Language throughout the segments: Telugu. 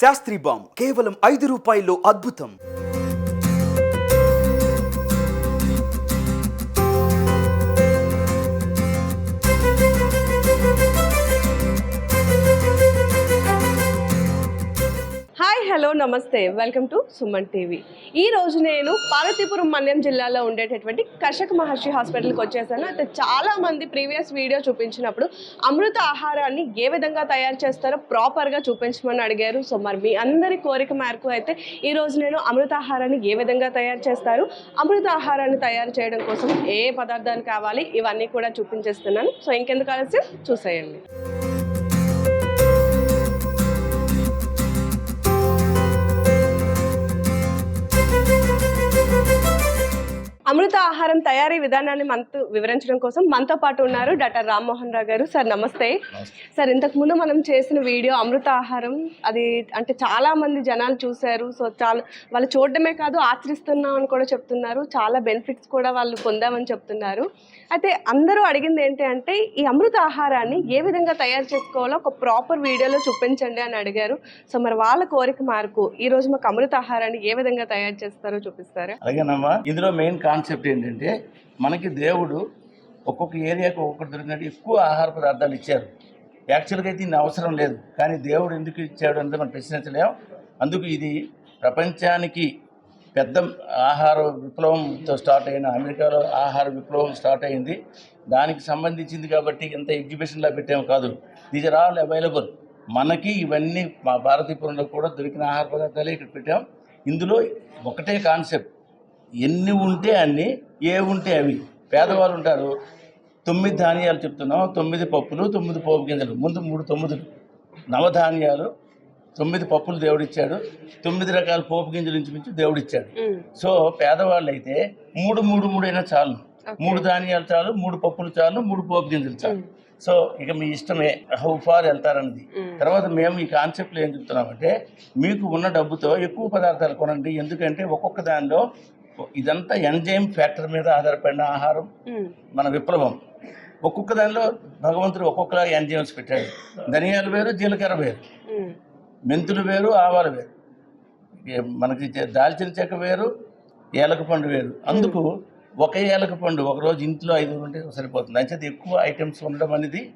శాస్త్రి బామ్ కేవలం ఐదు రూపాయల్లో అద్భుతం. హాయ్ హలో నమస్తే. Welcome to Suman TV. ఈ రోజు నేను పార్వతీపురం మన్యం జిల్లాలో ఉండేటటువంటి కర్షక మహర్షి హాస్పిటల్కి వచ్చేసాను. అయితే చాలామంది ప్రీవియస్ వీడియో చూపించినప్పుడు అమృత ఆహారాన్ని ఏ విధంగా తయారు చేస్తారో ప్రాపర్గా చూపించమని అడిగారు. సో మరి మీ అందరి కోరిక మేరకు అయితే ఈ రోజు నేను అమృత ఆహారాన్ని ఏ విధంగా తయారు చేస్తారు అమృత ఆహారాన్ని తయారు చేయడం కోసం ఏ ఏ పదార్థాలు కావాలి ఇవన్నీ కూడా చూపించేస్తున్నాను. సో ఇంకెందుకు ఆలస్యం? చూసేయండి. అమృత ఆహారం తయారీ విధానాన్ని మనతో వివరించడం కోసం మనతో పాటు ఉన్నారు డాక్టర్ రామ్మోహన్ రావు గారు. సార్ నమస్తే. సార్ ఇంతకు ముందు మనం చేసిన వీడియో అమృత ఆహారం అది అంటే చాలా మంది జనాలు చూశారు. సో చాలా వాళ్ళు చూడడమే కాదు ఆచరిస్తున్నాం అని కూడా చెప్తున్నారు. చాలా బెనిఫిట్స్ కూడా వాళ్ళు పొందామని చెప్తున్నారు. అయితే అందరూ అడిగింది ఏంటి అంటే ఈ అమృత ఆహారాన్ని ఏ విధంగా తయారు చేసుకోవాలో ఒక ప్రాపర్ వీడియోలో చూపించండి అని అడిగారు. సో మరి వాళ్ళ కోరిక మేరకు ఈ రోజు మాకు అమృత ఆహారాన్ని ఏ విధంగా తయారు చేస్తారో చూపిస్తారు? అలాగేనమ్మా ఇందులో మెయిన్ కాన్సెప్ట్ ఏంటంటే మనకి దేవుడు ఒక్కొక్క ఏరియాకు ఒక్కొక్కటి దొరికినట్టు ఎక్కువ ఆహార పదార్థాలు ఇచ్చారు. యాక్చువల్గా అయితే ఇన్ని అవసరం లేదు. కానీ దేవుడు ఎందుకు ఇచ్చాడు అంటే మనం ప్రశ్నించలేం. అందుకు ఇది ప్రపంచానికి పెద్ద ఆహార విప్లవంతో స్టార్ట్ అయిన అమెరికాలో ఆహార విప్లవం స్టార్ట్ అయింది. దానికి సంబంధించింది కాబట్టి ఇంత ఎగ్జిబిషన్లా పెట్టాము కాదు. దీస్ ఆర్ ఆల్ అవైలబుల్ మనకి ఇవన్నీ మా భారతీపురంలో కూడా దొరికిన ఆహార పదార్థాలే ఇక్కడ పెట్టాం. ఇందులో ఒకటే కాన్సెప్ట్. ఎన్ని ఉంటే అన్ని ఏ ఉంటే అవి. పేదవాళ్ళు ఉంటారు. తొమ్మిది ధాన్యాలు చెప్తున్నాం. తొమ్మిది పప్పులు తొమ్మిది పోపు గింజలు. ముందు మూడు తొమ్మిది నవధాన్యాలు తొమ్మిది పప్పులు దేవుడిచ్చాడు తొమ్మిది రకాల పోపు గింజలు ఇంచుమించు దేవుడిచ్చాడు. సో పేదవాళ్ళు అయితే మూడు మూడు మూడైనా చాలు. మూడు ధాన్యాలు చాలు మూడు పప్పులు చాలు మూడు పోపు గింజలు చాలు. సో ఇక మీ ఇష్టమే హౌ ఫార్ వెళ్తారన్నది. తర్వాత మేము ఈ కాన్సెప్ట్లో ఏం చెప్తున్నామంటే మీకు ఉన్న డబ్బుతో ఎక్కువ పదార్థాలు కొనండి ఎందుకంటే ఒక్కొక్క దానిలో ఇదంతా ఎంజైమ్ ఫ్యాక్టర్ మీద ఆధారపడిన ఆహారం. మన విప్లవం. ఒక్కొక్క దానిలో భగవంతుడు ఒక్కొక్కలా ఎంజైమ్స్ పెట్టాడు. ధనియాలు వేరు జీలకర్ర వేరు. మెంతులు వేరు ఆవాలు వేరు. మనకి దాల్చిన చెక్క వేరు ఏలక పండు వేరు. అందుకు ఒక ఏలక పండు ఒక రోజు ఇంట్లో ఐదు ఉంటే సరిపోతుంది. అంచేది ఎక్కువ ఐటమ్స్ ఉండడం అనేది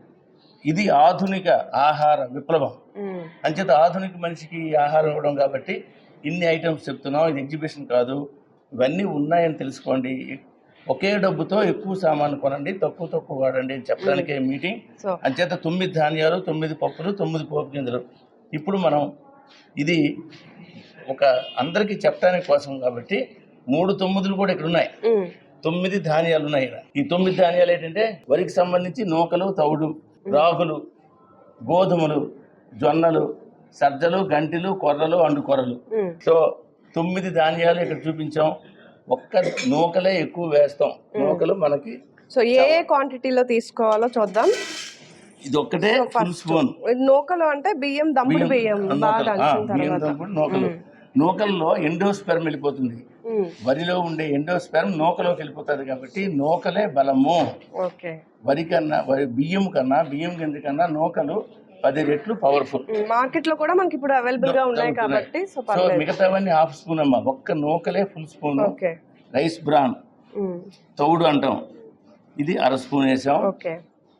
ఇది ఆధునిక ఆహార విప్లవం. అంచేత ఆధునిక మనిషికి ఆహారం ఇవ్వడం కాబట్టి ఇన్ని ఐటమ్స్ చెప్తున్నాం. ఇది ఎగ్జిబిషన్ కాదు. ఇవన్నీ ఉన్నాయని తెలుసుకోండి. ఒకే డబ్బుతో ఎక్కువ సామాన్లు కొనండి. తక్కువ తక్కువ వాడండి అని చెప్పడానికే మీటింగ్. అంచేత తొమ్మిది ధాన్యాలు తొమ్మిది పప్పులు తొమ్మిది పోపు గింజలు. ఇప్పుడు మనం ఇది ఒక అందరికీ చెప్పడానికి కోసం కాబట్టి మూడు తొమ్మిదిలు కూడా ఇక్కడ ఉన్నాయి. మ్మ్. తొమ్మిది ధాన్యాలు ఉన్నాయి ఇక్కడ. ఈ తొమ్మిది ధాన్యాలు ఏంటంటే వరికి సంబంధించి నూకలు తౌడు రాగులు గోధుమలు జొన్నలు సజ్జలు గంటిలు కొర్రలు అండు కొర్రలు మ్మ్. సో తొమ్మిది ధాన్యాలు ఇక్కడ చూపించాం. ఒక్క నూకలే ఎక్కువ వేస్తాం. నూకలు మనకి సో ఏ ఏ క్వాంటిటీలో తీసుకోవాలో చూద్దాం. ఇది ఒక్కటే ఫుల్ స్పూన్ నూకలు అంటే బియ్యం దమ్ముడు బియ్యం బియ్యం దంపుడు నూకలు. నూకల్లో ఎండోస్పెర్మ్ వెళ్ళిపోతుంది. వరిలో ఉండే ఎండోస్పెర్మ్ నూకలోకి వెళ్ళిపోతుంది కాబట్టి నూకలే బలము. వరి కన్నా వరి బియ్యం కన్నా బియ్యం గింజ కన్నా నూకలు పది రెట్లు పవర్ఫుల్. మార్కెట్లో కూడా మనకి ఇప్పుడు అవైలబుల్గా ఉన్నాయి కాబట్టి సో మిగతావన్నీ హాఫ్ స్పూన్ అమ్మా. ఒక్క నూకలే ఫుల్ స్పూన్ రైస్ బ్రాన్. తౌడు అంటాం. ఇది అర స్పూన్ వేసాం. ఓకే.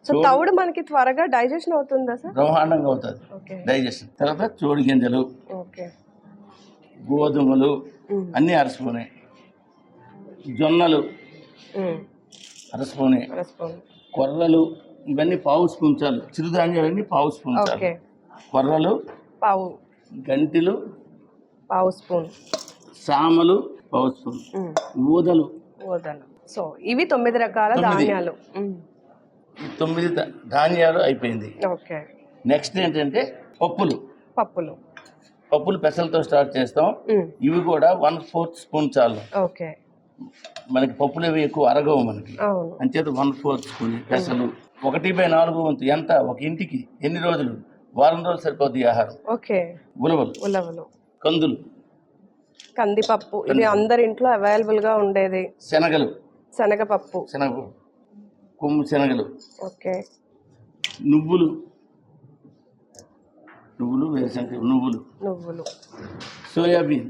సో తౌడు మనకి త్వరగా డైజెషన్ అవుతుందా సార్? బ్రహ్మాండంగా అవుతుంది. డైజెషన్. తర్వాత చోడి గింజలు గోధుమలు. అన్నీ అర స్పూనే జొన్నలు మ్మ్. అర స్పూనే అర స్పూన్ కొర్రలు ఇవన్నీ పావు స్పూన్ చాలు. చిరుధాన్యాలన్నీ పావు స్పూన్ చాలు. కొర్రలు పావు. గంటిలు పావు స్పూన్. సామలు పావు స్పూన్. ఊదలు. వదలు సో ఇవి తొమ్మిది రకాల. ధాన్యాలు. ఈ తొమ్మిది ధాన్యాలు అయిపోయింది. ఓకే. నెక్స్ట్ ఏంటంటే పప్పులు. పప్పులు. పప్పులు పెసలతో స్టార్ట్ చేస్తాం. ఇవి కూడా వన్ ఫోర్త్ స్పూన్ చాలు. ఓకే. మనకి పప్పులు ఇవి ఎక్కువ అరగవు మనకి. అంచేత వన్ ఫోర్త్ స్పూన్ పెసలు. ఒకటి బై నాలుగు వంతు ఎంత? ఒక ఇంటికి ఎన్ని రోజులు? వారం రోజులు సరిపోద్ది ఆహారం. ఓకే. ఉలవలు. ఉలవలు. కందులు. కందిపప్పు. ఇది అందరి ఇంట్లో అవైలబుల్గా ఉండేది. శనగలు. శనగపప్పు. శనగపప్పు. కొమ్ము శనగలు. ఓకే. నువ్వులు. నువ్వులు వేరుశనగ నువ్వులు. నువ్వులు. సోయాబీన్.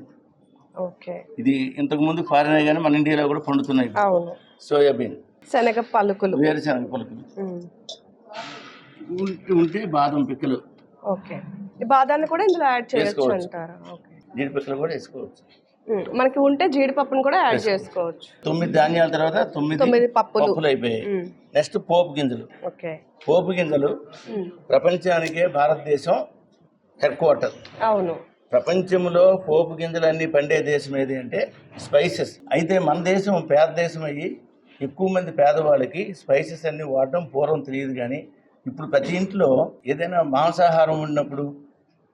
ఓకే. ఇది ఇంతకుముందు ఫారిన్ కానీ మన ఇండియాలో కూడా పండుతున్నాయి. అవును. సోయాబీన్. శనగ పలుకులు. వేరుశనగ పలుకులు. ఉంటే బాదం పిక్కలు. ఓకే. ఈ బాదాన్ని కూడా ఇందులో యాడ్ చేసుకోవచ్చు. అంటారా? ఓకే. జీడి పిక్కలు కూడా వేసుకోవచ్చు. మనకి ఉంటే జీడిపప్పును కూడా యాడ్ చేసుకోవచ్చు. తొమ్మిది ధాన్యాల తర్వాత తొమ్మిది తొమ్మిది పప్పులు. పప్పులు అయిపోయాయి. నెక్స్ట్ పోపు గింజలు. ఓకే. పోపు గింజలు. ప్రపంచానికే భారతదేశం హెడ్ క్వార్టర్ అవును. ప్రపంచంలో పోపు గింజలన్నీ పండే దేశం ఏది అంటే స్పైసెస్. అయితే మన దేశం పేద దేశం అయ్యి ఎక్కువ మంది పేదవాళ్ళకి స్పైసెస్ అన్ని వాడడం పూర్వం తెలియదు కానీ ఇప్పుడు ప్రతి ఇంట్లో ఏదైనా మాంసాహారం ఉన్నప్పుడు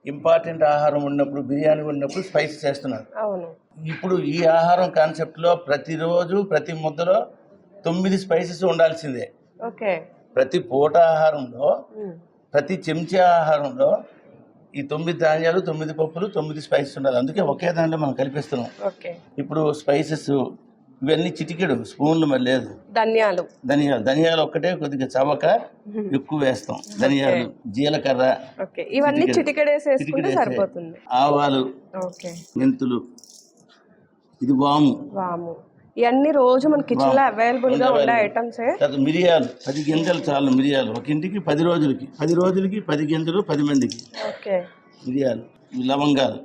ఇంపార్టెంట్ ఆహారం ఉన్నప్పుడు బిర్యానీ ఉన్నప్పుడు స్పైసెస్ వేస్తున్నారు అవును. ఇప్పుడు ఈ ఆహారం కాన్సెప్ట్లో ప్రతిరోజు ప్రతి ముద్దలో తొమ్మిది స్పైసెస్ ఉండాల్సిందే. ఓకే. ప్రతి పూట ఆహారంలో. ప్రతి చెంచా ఆహారంలో ఈ తొమ్మిది ధాన్యాలు తొమ్మిది పప్పులు తొమ్మిది స్పైసెస్ ఉండాలి. అందుకే ఒకే దాంట్లో మనం కలిపిస్తున్నాం. ఇప్పుడు స్పైసెస్ ఇవన్నీ చిటికెడు స్పూన్లు మరి లేదు. ధనియాలు. ధనియాలు. ధనియాలు ఒక్కటే కొద్దిగా చవక ఎక్కువ వేస్తాం. ధనియాలు జీలకర్ర ఇవన్నీ చిటికెడు. చిటికెడేసి వేసుకుంటే చిటికెడేసి. సరిపోతుంది. ఆవాలు మెంతులు ఇది వాము. వాము. ఇవన్నీ రోజు మన కిచెన్లో అవైలబుల్. గా ఉండే ఐటమ్స్ మిరియాలు. పది గింజలు చాలు మిరియాలు. ఒక ఇంటికి పది రోజులకి. పది రోజులకి పది గింజలు పది మందికి. ఓకే. మిరియాలు. లవంగాలు.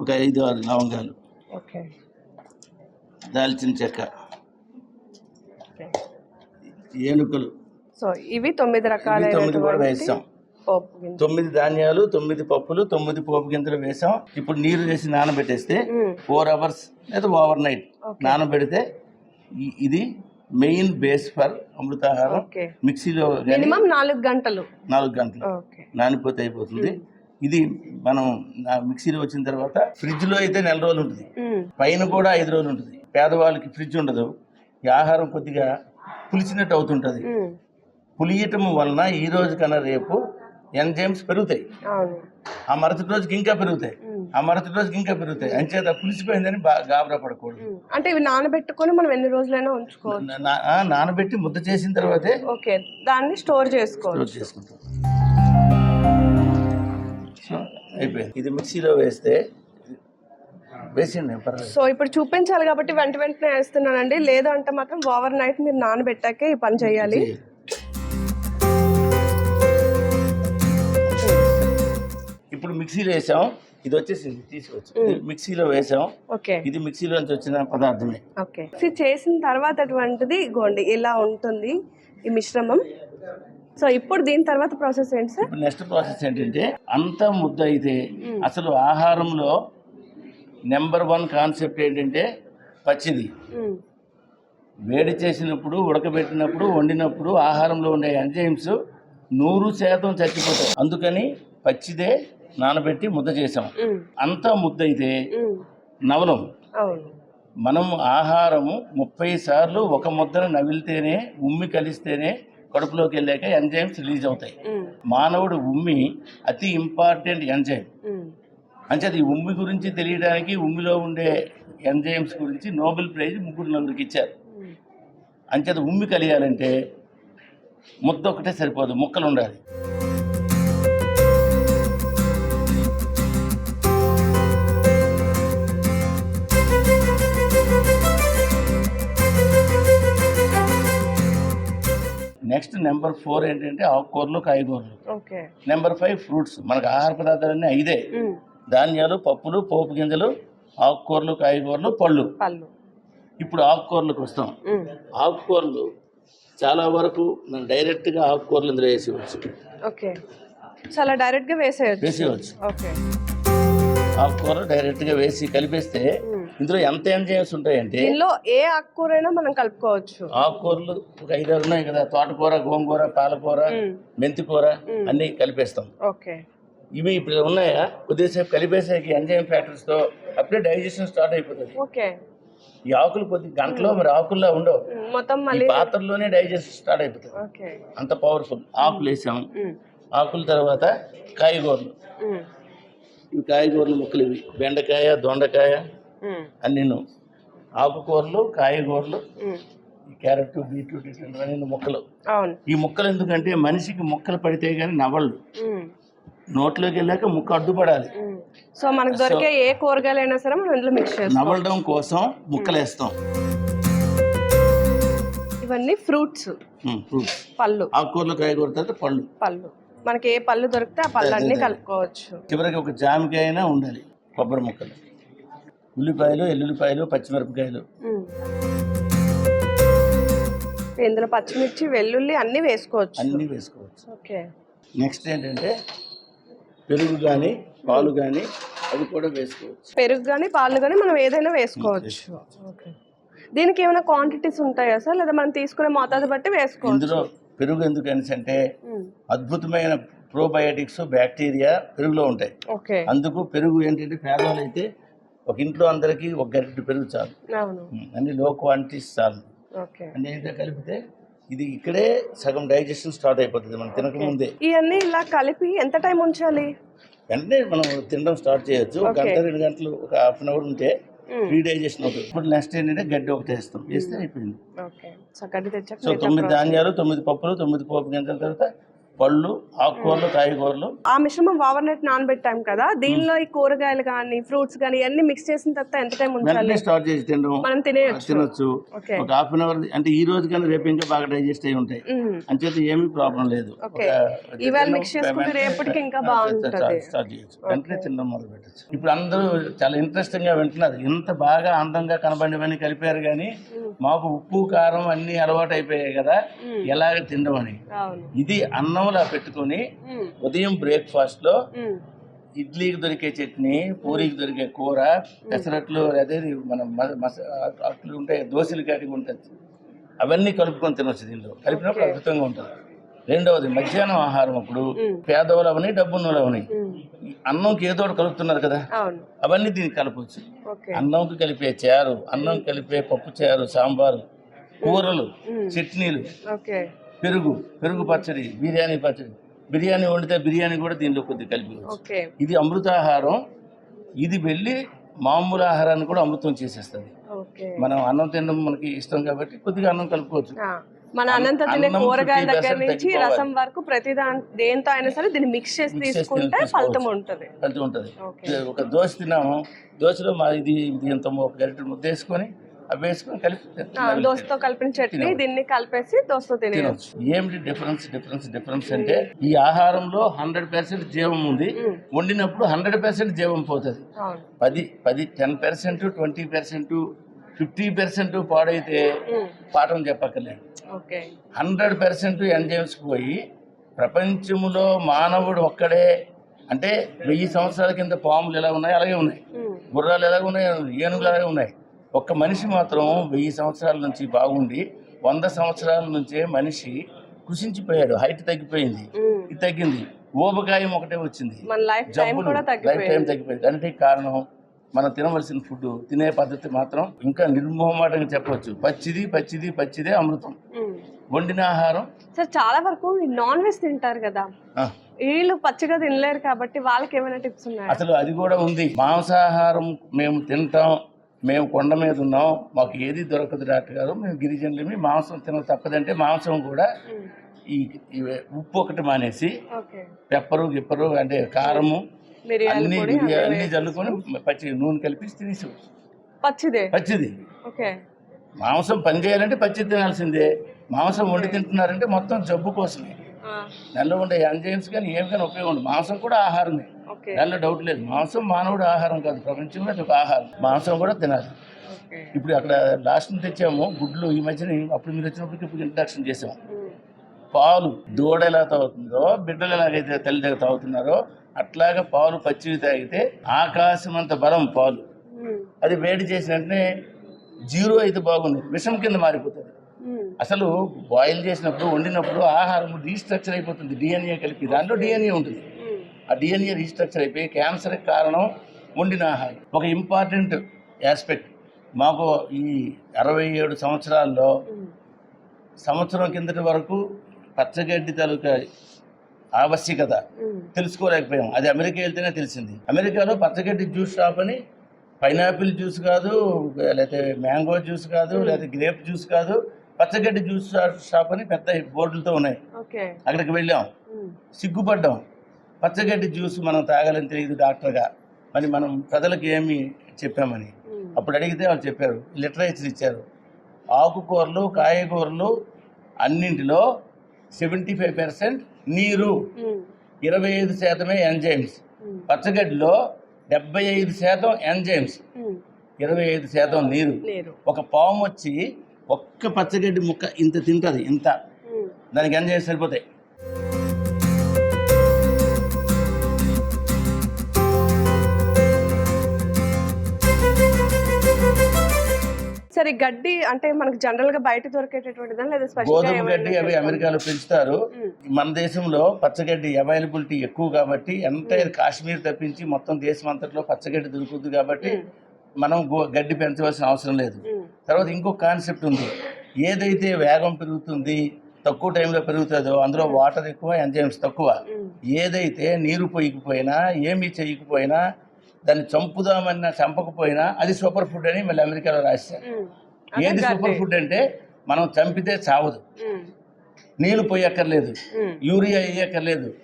ఒక ఐదు ఆరు లవంగాలు. ఓకే. దాల్చిన చెక్క ఏనుకలు. సో ఇవి తొమ్మిది ఇవి తొమ్మిది కూడా రకాలైనటువంటి వేసాం. పోపు గింజలు. తొమ్మిది ధాన్యాలు తొమ్మిది పప్పులు తొమ్మిది పోపు గింజలు వేసాం. ఇప్పుడు నీరు వేసి నానబెట్టేస్తే. ఫోర్ అవర్స్ లేదా ఓవర్ నైట్ నానబెడితే ఇది మెయిన్ బేస్ ఫర్ అమృతాహారం. మిక్సీలో మినిమం నాలుగు గంటలు. నాలుగు గంటలు. నానిపోతే అయిపోతుంది. ఇది మనం మిక్సీలో వచ్చిన తర్వాత ఫ్రిడ్జ్లో అయితే నెల రోజులు ఉంటుంది. పైన కూడా ఐదు రోజులు ఉంటుంది. పేదవాళ్ళకి ఫ్రిడ్జ్ ఉండదు. ఈ ఆహారం కొద్దిగా పులిచినట్టు అవుతుంటుంది. పులియటం వలన ఈ రోజు కన్నా రేపు ఎంజైమ్స్ పెరుగుతాయి. ఆ మరుసటి రోజుకి ఇంకా పెరుగుతాయి. ఆ మరుసటి రోజుకి ఇంకా పెరుగుతాయి. అంచేత పులిసిపోయిందని గాబరా పడకూడదు. అంటే ఇవి నానబెట్టుకొని మనం ఎన్ని రోజులైనా ఉంచుకోవచ్చు. నానబెట్టి ముద్ద చేసిన తర్వాతే ఓకే. దాన్ని స్టోర్ చేసుకోవచ్చు. రోజు చేసుకుంటాం. అయిపోయింది. ఇది మిక్సీలో వేస్తే వేసిండి సో ఇప్పుడు చూపించాలి కాబట్టి వెంట వెంటనే వేస్తున్నానండి. లేదు అంటే మాత్రం ఓవర్ నైట్ మీరు నానబెట్టాకే ఈ పని చేయాలి. ఇప్పుడు మిక్సీలో వేసాం. ఇది వచ్చేసి తీసుకొచ్చి మిక్సీలో వేసాం. ఓకే. ఇది మిక్సీలో నుంచి వచ్చిన పదార్థమే. ఓకే. ఇది చేసిన తర్వాత అటువంటిది ఇగోండి ఇలా ఉంటుంది ఈ మిశ్రమం. సో ఇప్పుడు దీని తర్వాత ప్రాసెస్ ఏంటి సార్? నెక్స్ట్ ప్రాసెస్ ఏంటంటే అంత ముద్ద అయితే అసలు ఆహారంలో నెంబర్ వన్ కాన్సెప్ట్ ఏంటంటే పచ్చిది. వేడి చేసినప్పుడు ఉడకబెట్టినప్పుడు వండినప్పుడు ఆహారంలో ఉండే ఎంజైమ్స్ నూరు శాతం చచ్చిపోతాయి అందుకని పచ్చిదే నానబెట్టి ముద్ద చేసాం. అంతా ముద్ద అయితే. నవలం మనం ఆహారము ముప్పై సార్లు ఒక ముద్దను నవిలితేనే ఉమ్మి కలిస్తేనే కడుపులోకి వెళ్ళాక ఎంజైమ్స్ రిలీజ్ అవుతాయి. మానవుడు ఉమ్మి అతి ఇంపార్టెంట్ ఎంజైమ్. అంచేది ఈ ఉమ్మి గురించి తెలియడానికి ఉమ్మిలో ఉండే ఎంజైమ్స్ గురించి నోబెల్ ప్రైజ్ ముగ్గురు నలుగురికి ఇచ్చారు. అంచేది ఉమ్మి కలిగాలంటే ముద్ద ఒకటే సరిపోదు ముక్కలు ఉండాలి. నెక్స్ట్ నెంబర్ ఫోర్ ఏంటంటే ఆకుకూరలు కాయగూరలు. Number five fruits. మనకు ఆహార పదార్థాలన్నీ ఐదే. ధాన్యాలు పప్పులు పోపు గింజలు ఆకుకూరలు కాయగూరలు పళ్ళు. పళ్ళు. ఇప్పుడు ఆకుకూరలకు వస్తాం. ఆకుకూరలు చాలా వరకు మనం డైరెక్ట్గా ఆకుకూరలు ఇందులో వేసేవచ్చు ఓకే. చాలా డైరెక్ట్గా వేసేయచ్చు. వేసేయచ్చు ఓకే. ఆకుకూరలు డైరెక్ట్గా వేసి కలిపేస్తే. ఇందులో ఎంత ఎంజైమ్స్ ఉంటాయంటే దీనిలో ఏ ఆకుకూరైనా మనం కలుపుకోవచ్చు. ఆకుకూరలు ఒక ఐదారు ఉన్నాయి కదా తోటకూర గోంగూర పాలకూర. మెంతికూర. అన్నీ కలిపేస్తాం. ఓకే. ఇవి ఇప్పుడు ఉన్నాయా? కొద్దిసేపు కలిపేసాకి ఎంజైమ్ ఫ్యాక్టర్స్తో అప్పుడే డైజెషన్ స్టార్ట్ అయిపోతుంది. ఓకే. ఈ ఆకులు కొద్ది గంటలో మరి ఆకుల్లో ఉండవు. మొత్తం మళ్ళీ పాత్రలోనే డైజెషన్ స్టార్ట్ అయిపోతుంది. అంత పవర్ఫుల్ ఆకులు వేసాం. ఆకుల తర్వాత కాయగూరలు. ఇవి కాయగూరలు ముక్కలు ఇవి. బెండకాయ దొండకాయ ఉమ్. అన్నీను ఆకుకూరలు కాయగూరలు క్యారెట్ బీట్రూట్ ఇటువంటి ముక్కలు. ఈ ముక్కలు ఎందుకంటే మనిషికి ముక్కలు పడితే కానీ నవళ్ళు. నోట్లోకి వెళ్ళాక ముక్క అడ్డుపడాలి. సో మనకు దొరికే ఏ కూరగాయలైనా సరే మనం ఇందులో మిక్స్ చేస్తాం నవలడం కోసం ముక్కలేస్తాం. ఇవన్నీ ఫ్రూట్స్. ఫ్రూట్స్. పళ్ళు. ఆకుకూరలు కాయగూర తర్వాత పళ్ళు. పళ్ళు. మనకి ఏ పళ్ళు దొరికితే ఆ పళ్ళు అన్ని కలుపుకోవచ్చు. చివరికి ఒక జామకాయ అయినా ఉండాలి కొబ్బరి ముక్కలు. ఉల్లిపాయలు ఎల్లుల్లిపాయలు పచ్చిమిరపకాయలు. ఇందులో పచ్చిమిర్చి వెల్లుల్లి అన్ని వేసుకోవచ్చు. అన్నీ వేసుకోవచ్చు. ఓకే. నెక్స్ట్ ఏంటంటే పెరుగు కానీ పాలు కానీ అవి కూడా వేసుకోవచ్చు. పెరుగు కానీ పాలు కానీ మనం ఏదైనా వేసుకోవచ్చు. ఓకే. దీనికి ఏమైనా క్వాంటిటీస్ ఉంటాయా సార్? లేదా మనం తీసుకునే మోతాదు బట్టి వేసుకోవచ్చు. ఇందులో పెరుగు ఎందుకు అంటే. అద్భుతమైన ప్రోబయోటిక్స్ బ్యాక్టీరియా పెరుగులో ఉంటాయి. ఓకే. అందుకు పెరుగు ఏంటంటే పేదవాళ్ళు అయితే ఒక ఇంట్లో అందరికీ ఒక గరిటె పెరుగు చాలు. అవును. అన్ని లో క్వాంటిటీస్ చాలు. ఓకే. అన్ని ఏంటో కలిపితే ఇది ఇక్కడే సగం డైజెషన్ స్టార్ట్ అయిపోతుంది మనం తినకముందే ఇవన్నీ ఇలా కలిపి ఎంత టైం ఉంచాలి? వెంటనే మనం తినడం స్టార్ట్ చేయొచ్చు. ఒక. గంట రెండు గంటలు ఒక హాఫ్ అన్ అవర్ ఉంటే మ్మ్. ఫ్రీ డైజెషన్ అవుతుంది. ఇప్పుడు నెక్స్ట్ ఏంటంటే గడ్డి ఒకటి వేస్తాం. వేస్తే అయిపోయింది. ఓకే. సో తొమ్మిది. ధాన్యాలు తొమ్మిది పప్పులు తొమ్మిది పోపు గింజల తర్వాత పళ్ళు ఆకుకూరలు కాయగూరలు. ఆ మిశ్రమం ఓవర్ నైట్ నానబెట్టాం కదా. దీనిలో ఈ కూరగాయలు కానీ ఫ్రూట్స్ కానీ ఇవన్నీ మిక్స్ చేసిన తర్వాత ఎంత టైం వెంటనే స్టార్ట్ చేసి తినడం. మనం తినేయచ్చు. తినొచ్చు. ఓకే. ఒక హాఫ్ అన్ అవర్ అంటే ఈ రోజు కన్నా రేపు ఇంకా బాగా డైజెస్ట్ అయి ఉంటాయి. అంచేత ఏమీ ప్రాబ్లం లేదు. ఇవాళ mix చేసుకుంటే రేపటికి ఇంకా బాగుంటది. స్టార్ట్ చేయొచ్చు. వెంటనే తినడం మొదలు పెట్టచ్చు. ఇప్పుడు అందరూ చాలా ఇంట్రెస్టింగ్గా వింటున్నారు. ఇంత బాగా అందంగా కనబడినవన్నీ కలిపారు కానీ మాకు ఉప్పు కారం అన్ని అలవాటు అయిపోయాయి కదా. ఎలాగ తినడం అని. ఇది అన్నంలా పెట్టుకొని. ఉదయం బ్రేక్ఫాస్ట్లో. ఇడ్లీకి దొరికే చట్నీ పూరికి దొరికే కూర పెసరట్లు అదే మన అట్లు ఉంటాయి దోశలు కాటికి ఉంటుంది అవన్నీ కలుపుకొని తినొచ్చు దీనిలో. కలిపినప్పుడు అద్భుతంగా ఉంటుంది. రెండవది మధ్యాహ్నం ఆహారం అప్పుడు పేదవాళ్ళు అవని డబ్బున్నోళ్ళు అవని. అన్నంకి ఏదో ఒకటి కలుపుతున్నారు కదా. అవును. అవన్నీ దీనికి కలపవచ్చు అన్నంకి కలిపే చారు అన్నం కలిపే పప్పు చారు సాంబారు కూరలు చట్నీలు. పెరుగు పెరుగు పచ్చడి బిర్యానీ పచ్చడి. బిర్యానీ వండితే బిర్యానీ కూడా దీనిలో కొద్దిగా కలిపి ఇది అమృతాహారం ఇది వెళ్ళి మామూలు ఆహారాన్ని కూడా అమృతం చేసేస్తుంది. మనం అన్నం తినడం మనకి ఇష్టం కాబట్టి కొద్దిగా అన్నం కలుపుకోవచ్చు. మన అన్నంత తినే కూరగాయల 50% దగ్గర నుంచి. రసం వరకు ప్రతి దాని దేంతో అయినా సరే దీన్ని మిక్స్ చేసి తీసుకుంటే. ఫలితం ఉంటుంది. కలిసి ఉంటుంది. ఒక దోశ తిన్నాము. దోశలో మా ఇది ఇది ఇంత ఒక గరిటె ముద్ద వేసుకొని అవి వేసుకొని కలిపి. దోసతో కలిపిన చట్నీ. దీన్ని కలిపేసి దోసతో తినేయచ్చు తినవచ్చు ఏమిటి డిఫరెన్స్ డిఫరెన్స్ డిఫరెన్స్ అంటే ఈ ఆహారంలో హండ్రెడ్ పర్సెంట్ జీవం ఉంది. వండినప్పుడు హండ్రెడ్ పర్సెంట్ జీవం పోతుంది. పది పది ten percent twenty percent fifty percent పాడైతే పాఠం చెప్పక్కర్లేదు. ఓకే. హండ్రెడ్ పర్సెంట్ ఎంజైమ్స్ పోయి ప్రపంచంలో మానవుడు ఒక్కడే అంటే వెయ్యి సంవత్సరాల కింద పాములు ఎలా ఉన్నాయి? అలాగే ఉన్నాయి. గుర్రాలు ఎలాగ ఉన్నాయి ఏనుగులు అలాగే ఉన్నాయి? ఒక్క మనిషి మాత్రం వెయ్యి సంవత్సరాల నుంచి బాగుండి వంద సంవత్సరాల నుంచే మనిషి కృషించిపోయాడు. హైట్ తగ్గిపోయింది. ఇది తగ్గింది. ఊబకాయం ఒకటే వచ్చింది. మన లైఫ్ టైం జబ్బులు లైఫ్ టైం తగ్గిపోయింది. అంటే కారణం మనం తినవలసిన ఫుడ్ తినే పద్ధతి మాత్రం ఇంకా నిర్మోహమాటంగా చెప్పవచ్చు పచ్చిది పచ్చిది పచ్చిదే అమృతం. వండిన ఆహారం సార్ చాలా వరకు నాన్ వెజ్ తింటారు కదా. వీళ్ళు పచ్చిగా తినలేరు కాబట్టి వాళ్ళకి ఏమైనా టిప్స్ ఉన్నాయా? అసలు అది కూడా ఉంది. మాంసాహారం మేము తింటాం. మేము కొండ మీద ఉన్నాం మాకు ఏది దొరకదు డాక్టర్ గారు మేము గిరిజనులమి మాంసం తిన తప్పదంటే మాంసం కూడా ఈ ఉప్పు ఒకటి మానేసి పెప్పరు గిప్పరు అంటే కారము అన్ని అన్ని చల్లుకొని పచ్చి నూనె కలిపి తినేసి పచ్చిదే? పచ్చిది. మాంసం పని చేయాలంటే పచ్చి తినాల్సిందే. మాంసం వండి తింటున్నారంటే మొత్తం జబ్బు కోసమే. దానిలో ఉండే ఎంజైమ్స్ కానీ ఏం కానీ ఉపయోగం ఉండదు. మాంసం కూడా ఆహారమే. దానిలో డౌట్ లేదు. మాంసం మానవుడు ఆహారం కాదు. ప్రపంచంలో అది ఒక ఆహారం. మాంసం కూడా తినాలి. ఇప్పుడు అక్కడ లాస్ట్ నుంచి తెచ్చాము. గుడ్లు ఈ మధ్యన అప్పుడు మీరు వచ్చినప్పటికి ఇప్పుడు ఇంట్రడక్షన్ చేసాము. పాలు దూడ ఎలా తాగుతుందో బిడ్డలు ఎలాగైతే తల్లి దగ్గర తాగుతున్నారో అట్లాగా పాలు పచ్చివి తాగితే ఆకాశం అంత బలం పాలు. అది వేడి చేసిన వెంటనే జీరో అయితే బాగుంది. విషం కింద మారిపోతుంది. అసలు బాయిల్ చేసినప్పుడు వండినప్పుడు ఆహారం రీస్ట్రక్చర్ అయిపోతుంది. డిఎన్ఏ కలిపి. దాంట్లో డిఎన్ఏ ఉంటుంది. ఆ డిఎన్ఏ రీస్ట్రక్చర్ అయిపోయి క్యాన్సర్కి కారణం వండిన ఆహారం ఒక ఇంపార్టెంట్ ఆస్పెక్ట్ మాకు ఈ అరవై ఏడు సంవత్సరాల్లో సంవత్సరం కిందటి వరకు పచ్చగడ్డి తాలూకా ఆవశ్యకత తెలుసుకోలేకపోయాం. అది అమెరికా వెళ్తేనే తెలిసింది. అమెరికాలో పచ్చగడ్డి జ్యూస్ షాప్ అని పైనాపిల్ జ్యూస్ కాదు లేకపోతే మ్యాంగో జ్యూస్ కాదు లేకపోతే గ్రేప్ జ్యూస్ కాదు పచ్చగడ్డి జ్యూస్ షాప్ అని పెద్ద బోర్డులతో ఉన్నాయి. అక్కడికి వెళ్ళాం. సిగ్గుపడ్డాం. పచ్చగడ్డి జ్యూస్ మనం తాగాలని తెలియదు డాక్టర్గా. మరి మనం ప్రజలకు ఏమి చెప్పామని. అప్పుడు అడిగితే వాళ్ళు చెప్పారు లిటరేచర్ ఇచ్చారు. ఆకుకూరలు కాయగూరలు అన్నింటిలో సెవెంటీ ఫైవ్ పర్సెంట్ నీరు. ఇరవై ఐదు శాతమే ఎంజైమ్స్. పచ్చగడ్డిలో డెబ్బై ఐదు శాతం ఎంజైమ్స్. ఇరవై ఐదు శాతం నీరు. ఒక పాము వచ్చి ఒక్క పచ్చగడ్డి ముక్క ఇంత తింటుంది ఇంత. దానికి ఎంజైమ్స్ సరిపోతాయి. సరే గడ్డి అంటే మనకి జనరల్గా బయట దొరికేటటువంటిదా లేదా గోధుమ గడ్డి అవి అమెరికాలో పెంచుతారు. మన దేశంలో పచ్చగడ్డి అవైలబిలిటీ ఎక్కువ కాబట్టి ఎంటైర్ కాశ్మీర్ తప్పించి మొత్తం దేశం అంతట్లో పచ్చగడ్డి దొరుకుతుంది కాబట్టి మనం గడ్డి పెంచవలసిన అవసరం లేదు. తర్వాత ఇంకొక కాన్సెప్ట్ ఉంది. ఏదైతే వేగం పెరుగుతుంది తక్కువ టైంలో పెరుగుతుందో అందులో వాటర్ ఎక్కువ ఎంజైమ్స్ తక్కువ. ఏదైతే నీరు పొయ్యకపోయినా ఏమీ చేయకపోయినా దాన్ని చంపుదామన్నా చంపకపోయినా అది సూపర్ ఫుడ్ అని మళ్ళీ అమెరికాలో రాశారు. ఏది సూపర్ ఫుడ్ అంటే మనం చంపితే చావదు. నీళ్ళు పోయక్కర్లేదు. యూరియా వేయక్కర్లేదు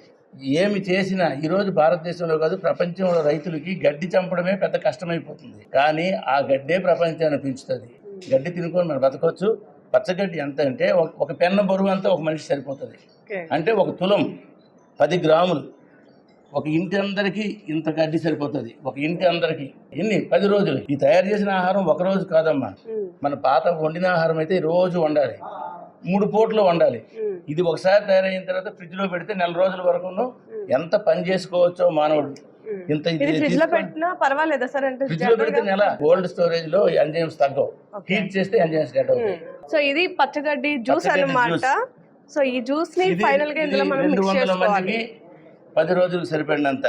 ఏమి చేసినా ఈరోజు భారతదేశంలో కాదు ప్రపంచంలో రైతులకి గడ్డి చంపడమే పెద్ద కష్టమైపోతుంది. కానీ ఆ గడ్డే ప్రపంచాన్ని పెంచుతుంది. గడ్డి తినుకొని మనం బతకొచ్చు. పచ్చగడ్డి ఎంత అంటే ఒక- ఒక పెన్న బరువు అంతా ఒక మనిషి సరిపోతుంది. అంటే ఒక తులం పది గ్రాములు. ఒక ఇంటి అందరికీ ఇంత గడ్డి సరిపోతుంది. ఒక ఇంటి అందరికీ ఎన్ని? పది రోజులు ఈ తయారు చేసిన ఆహారం ఒక రోజు కాదమ్మా. మన పాత వండిన ఆహారం అయితే రోజు వండాలి. మూడు పూటలు వండాలి. ఇది ఒకసారి తయారైన తర్వాత ఫ్రిడ్జ్లో పెడితే నెల రోజుల వరకు ఎంత పని చేసుకోవచ్చో మానవుడు. ఇంత ఫ్రిడ్జ్లో తీసుకొని పెట్టినా పర్వాలేదా సార్? అంటే ఫ్రిడ్జ్లో పెడితే నెల కోల్డ్ స్టోరేజ్లో ఎంజైమ్స్ తగ్గవు. హీట్ చేస్తే ఎంజైమ్స్ డెడ్ అవుతాయి. సో ఇది పచ్చగడ్డి జ్యూస్ అన్నమాట. సో ఈ జ్యూస్ని ఫైనల్గా ఇందులో ఇది మనం మిక్స్ చేసుకోవాలి. పది రోజులు సరిపడినంత.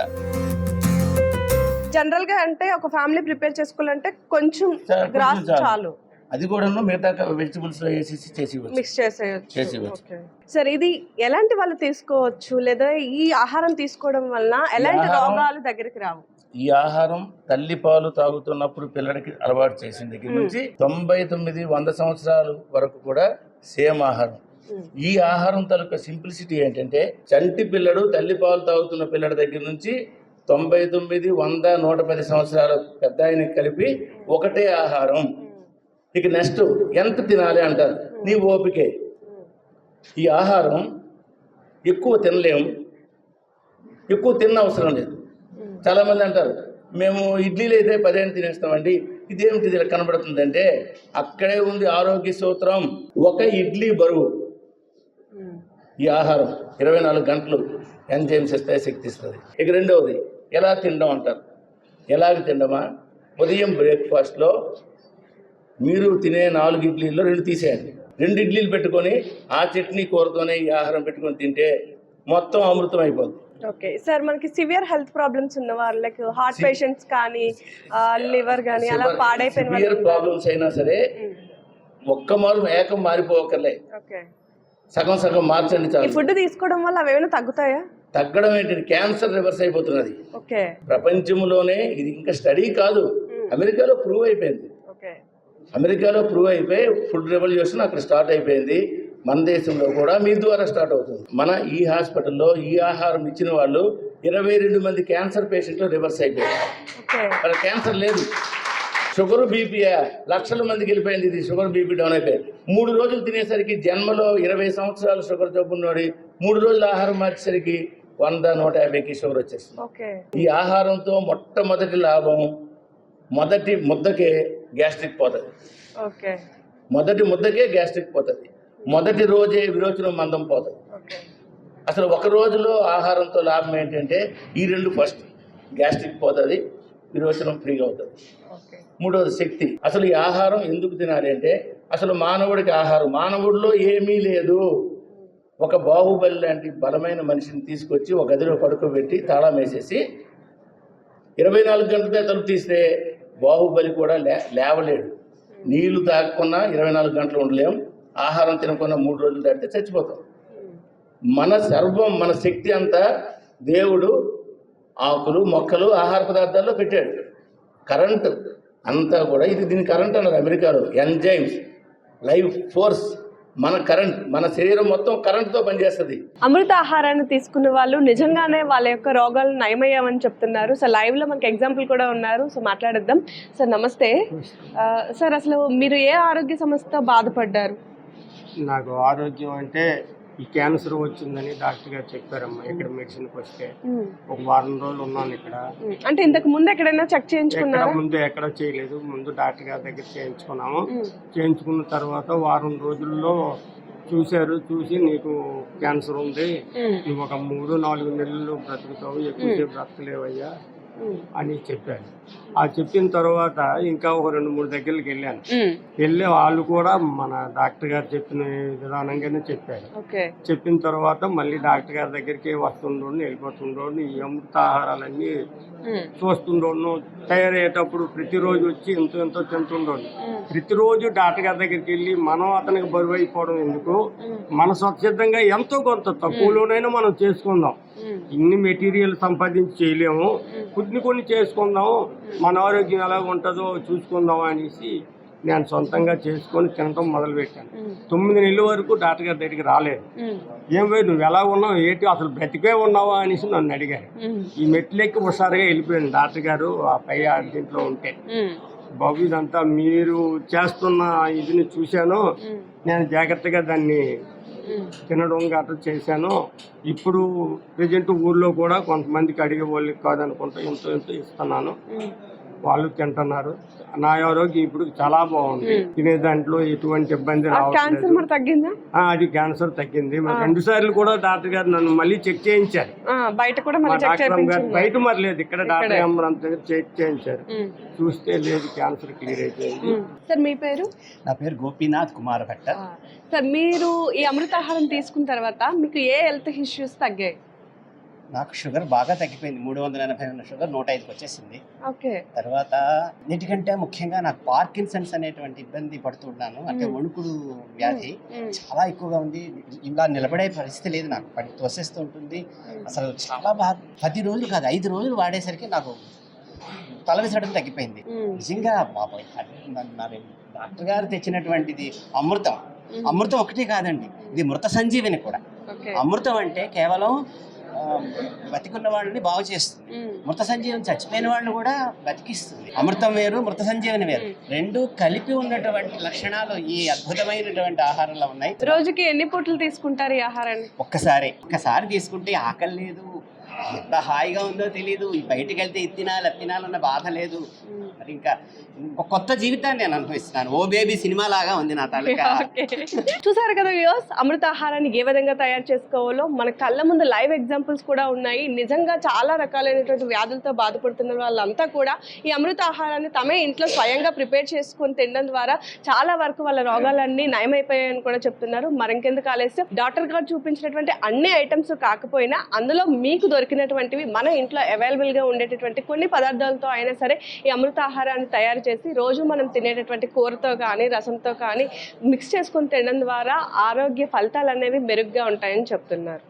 జనరల్గా అంటే ఒక ఫ్యామిలీ ప్రిపేర్ చేసుకోవాలంటే కొంచెం చాలు, కొంచెం గ్రాస్ చాలు. చాలు. అది కూడా మిగతా వెజిటబుల్స్లో వేసేసి చేసి. మిక్స్ చేసేయచ్చు. చేసి ఇవ్వచ్చు. ఓకే. సార్ ఇది ఎలాంటి వాళ్ళు తీసుకోవచ్చు? లేదా ఈ ఆహారం తీసుకోవడం వలన ఎలాంటి ఆహారం- రోగాలు దగ్గరికి రావు? ఈ ఆహారం తల్లి పాలు తాగుతున్నప్పుడు పిల్లలకి అలవాటు చేసిన దగ్గర నుంచి తొంభై తొమ్మిది వంద సంవత్సరాల వరకు కూడా సేమ్ ఆహారం. ఈ ఆహారం తాలూకా సింప్లిసిటీ ఏంటంటే చంటి పిల్లడు తల్లి పాలు తాగుతున్న పిల్లడి దగ్గర నుంచి తొంభై తొమ్మిది వంద నూట పది సంవత్సరాల పెద్ద ఆయనకి కలిపి ఒకటే ఆహారం. ఇక నెక్స్ట్ ఎంత తినాలి అంటారు? నీ ఓపికే. ఈ ఆహారం ఎక్కువ తినలేము. ఎక్కువ తిన్న అవసరం లేదు. చాలా మంది అంటారు మేము ఇడ్లీలు అయితే పదిహేను తినేస్తామండి. ఇదేమిటి ఇలా కనబడుతుందంటే అక్కడే ఉంది ఆరోగ్య సూత్రం. ఒక ఇడ్లీ బరువు. ఈ ఆహారం ఇరవై నాలుగు గంటలు ఎంజైమ్స్ ఇస్తాయి శక్తి ఇస్తుంది. ఇక రెండవది ఎలా తినడం అంటారు? ఎలాగ తినడమా? ఉదయం బ్రేక్ఫాస్ట్లో మీరు తినే నాలుగు ఇడ్లీల్లో రెండు తీసేయండి. రెండు ఇడ్లీలు పెట్టుకొని ఆ చట్నీ కూరతోనే ఈ ఆహారం పెట్టుకొని తింటే మొత్తం అమృతం అయిపోతుంది ఓకే. సార్ మనకి సివియర్ హెల్త్ ప్రాబ్లమ్స్ ఉన్న వాళ్ళకి హార్ట్ పేషెంట్స్ కానీ లివర్ కానీ అలా పాడైపోయిన సివియర్ ప్రాబ్లమ్స్ అయినా సరే ఒక్క మారు ఏకం మారిపోకర్లే ఓకే. సగం సగం మార్చండి ఈ చాలు. ఫుడ్ తీసుకోవడం వల్ల అవి ఏమైనా తగ్గుతాయా? తగ్గడం ఏంటి క్యాన్సర్ రివర్స్ అయిపోతున్నది. ఓకే. ప్రపంచంలోనే ఇది ఇంకా స్టడీ కాదు. అమెరికాలో ప్రూవ్ అయిపోయింది. అమెరికాలో ప్రూవ్ అయిపోయి ఫుడ్ రెవల్యూషన్ అక్కడ స్టార్ట్ అయిపోయింది. మన దేశంలో కూడా మీ ద్వారా స్టార్ట్ అవుతుంది. మన ఈ హాస్పిటల్లో ఈ ఆహారం ఇచ్చిన వాళ్ళు ఇరవై రెండు మంది క్యాన్సర్ పేషెంట్లు రివర్స్ అయిపోయారు. వాళ్ళ క్యాన్సర్ లేదు. షుగర్ బీపీ లక్షల మందికి వెళ్ళిపోయింది ఇది షుగర్ బీపీ డౌన్ అయిపోయింది. మూడు రోజులు తినేసరికి జన్మలో ఇరవై సంవత్సరాలు షుగర్ జబ్బున్నోడి మూడు రోజులు ఆహారం మార్చేసరికి వంద నూట యాభైకి షుగర్ వచ్చేస్తుంది ఈ ఆహారంతో మొట్టమొదటి లాభం మొదటి ముద్దకే గ్యాస్ట్రిక్ పోతుంది. మొదటి ముద్దకే గ్యాస్ట్రిక్ పోతుంది. మొదటి రోజే విరోచనం మందం పోతుంది. అసలు ఒక రోజులో ఆహారంతో లాభం ఏంటంటే ఈ రెండు ఫస్ట్ గ్యాస్ట్రిక్ పోతుంది విరోచనం ఫ్రీగా అవుతుంది. మూడవది శక్తి. అసలు ఈ ఆహారం ఎందుకు తినాలి అంటే అసలు మానవుడికి ఆహారం మానవుడిలో ఏమీ లేదు. ఒక బాహుబలి లాంటి బలమైన మనిషిని తీసుకొచ్చి ఒక గదిలో పడుకోబెట్టి తాళం వేసేసి ఇరవై నాలుగు గంటలతో తలుపు తీస్తే బాహుబలి కూడా లే లేవలేడు. నీళ్ళు తాగకుండా ఇరవై నాలుగు గంటలు ఉండలేం. ఆహారం తినకుండా మూడు రోజులు దాటితే చచ్చిపోతాం. మన సర్వం మన శక్తి అంతా దేవుడు ఆకులు మొక్కలు ఆహార పదార్థాల్లో పెట్టాడు. కరెంటు అంతా కూడా ఇది దీని కరెంట్ అన్నారు అమెరికాలో. ఎంజైమ్స్ లైఫ్ ఫోర్స్ మన కరెంట్ మన శరీరం మొత్తం కరెంట్తో పనిచేస్తుంది. అమృత ఆహారాన్ని తీసుకున్న వాళ్ళు నిజంగానే వాళ్ళ యొక్క రోగాలు నయమయ్యామని చెప్తున్నారు. సో లైవ్లో మనకి ఎగ్జాంపుల్ కూడా ఉన్నారు. సో మాట్లాడేద్దాం. సార్ నమస్తే. సార్ అసలు మీరు ఏ ఆరోగ్య సమస్యతో బాధపడ్డారు? నాకు ఆరోగ్యం అంటే ఈ క్యాన్సర్ వచ్చిందని డాక్టర్ గారు చెప్పారమ్మా ఇక్కడ మెడిసిన్కి వస్తే. ఒక వారం రోజులు ఉన్నాను ఇక్కడ. అంటే ఇంతకు ముందు ఎక్కడైనా చెక్ ఎక్కడ చేయించుకున్నారా ముందు ఎక్కడ చేయలేదు. ముందు డాక్టర్ గారి దగ్గర చేయించుకున్నాము. చేయించుకున్న తర్వాత వారం రోజుల్లో చూశారు. చూసి నీకు క్యాన్సర్ ఉంది. నువ్వు ఒక మూడు నాలుగు నెలలు బ్రతుకుతావు. ఎక్కువసేపు బ్రతకలేవయ్యా. అని చెప్పారు ఆ చెప్పిన తర్వాత ఇంకా ఒక రెండు మూడు దగ్గరికి వెళ్ళాను. వెళ్ళి వాళ్ళు కూడా మన డాక్టర్ గారు చెప్పిన విధానంగానే చెప్పారు. చెప్పిన తర్వాత మళ్ళీ డాక్టర్ గారి దగ్గరికి వస్తుండోని వెళ్ళిపోతుండోని ఈ అమృత ఆహారాలన్నీ ఉమ్, చూస్తుండోను తయారయ్యేటప్పుడు ప్రతిరోజు వచ్చి ఎంతో ఎంతో తింటుండోని ఉమ్, ప్రతిరోజు డాక్టర్ గారి దగ్గరికి వెళ్ళి మనం అతనికి బరువు అయిపోవడం ఎందుకు? మన స్వచ్ఛందంగా ఎంతో కొంత తక్కువలోనైనా మనం చేసుకుందాం. ఇన్ని మెటీరియల్ సంపాదించి చేయలేము. కొన్ని కొన్ని చేసుకుందాం మన ఆరోగ్యం ఎలా ఉంటుందో చూసుకుందాం అనేసి నేను సొంతంగా చేసుకొని తినటం మొదలుపెట్టాను. తొమ్మిది నెలల వరకు డాక్టర్ గారి దగ్గరికి రాలేదు. ఏం పోయి నువ్వు ఎలా ఉన్నావు ఏంటి అసలు బ్రతికే ఉన్నావా అనేసి నన్ను అడిగారు. ఈ మెట్లెక్కి హుషారుగా వెళ్ళిపోయాను. డాక్టర్ గారు ఆ పై దీంట్లో ఉంటే. బాబు ఇదంతా మీరు చేస్తున్న ఇదిని చూశాను. నేను జాగ్రత్తగా దాన్ని. తినడం గట్రా చేశాను. ఇప్పుడు ప్రజెంట్ ఊర్లో కూడా కొంతమందికి అడిగే వాళ్ళకి కాదనుకుంటా ఎంతో ఎంతో ఇస్తున్నాను. వాళ్ళు తింటున్నారు. నా ఆరోగ్యం ఇప్పుడు చాలా బాగుంది. తినే దాంట్లో ఎటువంటి ఇబ్బంది రావట్లేదు. తగ్గిందా? ఆ, అది క్యాన్సర్ తగ్గింది. మరి రెండు సార్లు కూడా డాక్టర్ గారు నన్ను మళ్ళీ చెక్ చేయించారు. ఆ, బయట కూడా గారు బయట మరి లేదు ఇక్కడ డాక్టర్ అమ్మ అంత చెక్ చేయించారు. చూస్తే లేదు క్యాన్సర్ క్లియర్ అయిపోయింది. సార్ మీ పేరు? నా పేరు గోపీనాథ్ కుమార్ భట్ట సార్ మీరు ఈ అమృతాహారం తీసుకున్న తర్వాత మీకు ఏ హెల్త్ ఇష్యూస్ తగ్గాయి? నాకు షుగర్ బాగా తగ్గిపోయింది. మూడు వందల ఎనభై ఉన్న షుగర్ నూట ఐదుకి వచ్చేసింది. ఓకే. తర్వాత అన్నిటికంటే ముఖ్యంగా నాకు పార్కిన్సన్స్ అనేటువంటి ఇబ్బంది పడుతున్నాను అంటే. వణుకుడు వ్యాధి చాలా ఎక్కువగా ఉంది. ఇలా నిలబడే పరిస్థితి లేదు నాకు. పడి తోసేస్తూ ఉంటుంది. అసలు చాలా బాగా పది రోజులు కాదు ఐదు రోజులు వాడేసరికి నాకు తల విసరడం తగ్గిపోయింది. నిజంగా బాబాయ్ డాక్టర్ గారు తెచ్చినటువంటిది అమృతం. అమృతం ఒకటి కాదండి ఇది మృత సంజీవిని కూడా. అమృతం అంటే కేవలం బతికున్న వాళ్ళని బాగు చేస్తుంది. మృత సంజీవని చచ్చిపోయిన వాళ్ళు కూడా బతికిస్తుంది. అమృతం వేరు మృత సంజీవని వేరు. రెండు కలిపి ఉన్నటువంటి లక్షణాలు ఈ అద్భుతమైనటువంటి ఆహారంలో ఉన్నాయి. రోజుకి ఎన్ని పూటలు తీసుకుంటారు ఈ ఆహారాన్ని? ఒక్కసారి ఒక్కసారి తీసుకుంటే ఆకలి లేదు. ఎంత హాయిగా ఉందో తెలియదు బయటికి వెళ్తే ఇది తినాలి తినాలన్న బాధ లేదు. మరి ఇంకా ఇంకో కొత్త జీవితాన్ని నేను అనుభవిస్తున్నాను. ఓ బేబీ సినిమా లాగా ఉంది నా తాలూకా. చూసారు కదా వ్యూస్ అమృతాహారాన్ని ఏ విధంగా తయారు చేసుకోవాలో? మన కళ్ళ ముందు లైవ్ ఎగ్జాంపుల్స్ కూడా ఉన్నాయి. నిజంగా చాలా రకాలైనటువంటి వ్యాధులతో బాధపడుతున్న వాళ్ళంతా కూడా ఈ అమృత ఆహారాన్ని తమే ఇంట్లో స్వయంగా ప్రిపేర్ చేసుకొని తినడం ద్వారా చాలా వరకు వాళ్ళ రోగాలన్నీ నయమైపోయాయని కూడా చెప్తున్నారు. మరింకెందుకు ఆలస్యం? డాక్టర్ గారు చూపించినటువంటి అన్ని ఐటమ్స్ కాకపోయినా అందులో మీకు దొరికినటువంటివి మన ఇంట్లో అవైలబుల్గా ఉండేటటువంటి కొన్ని పదార్థాలతో అయినా సరే ఈ అమృత ఆహారాన్ని తయారు చేసి రోజు మనం తినేటటువంటి కూరతో కానీ రసంతో కానీ మిక్స్ చేసుకుని తినడం ద్వారా ఆరోగ్య ఫలితాలు అనేవి మెరుగ్గా ఉంటాయని చెప్తున్నారు.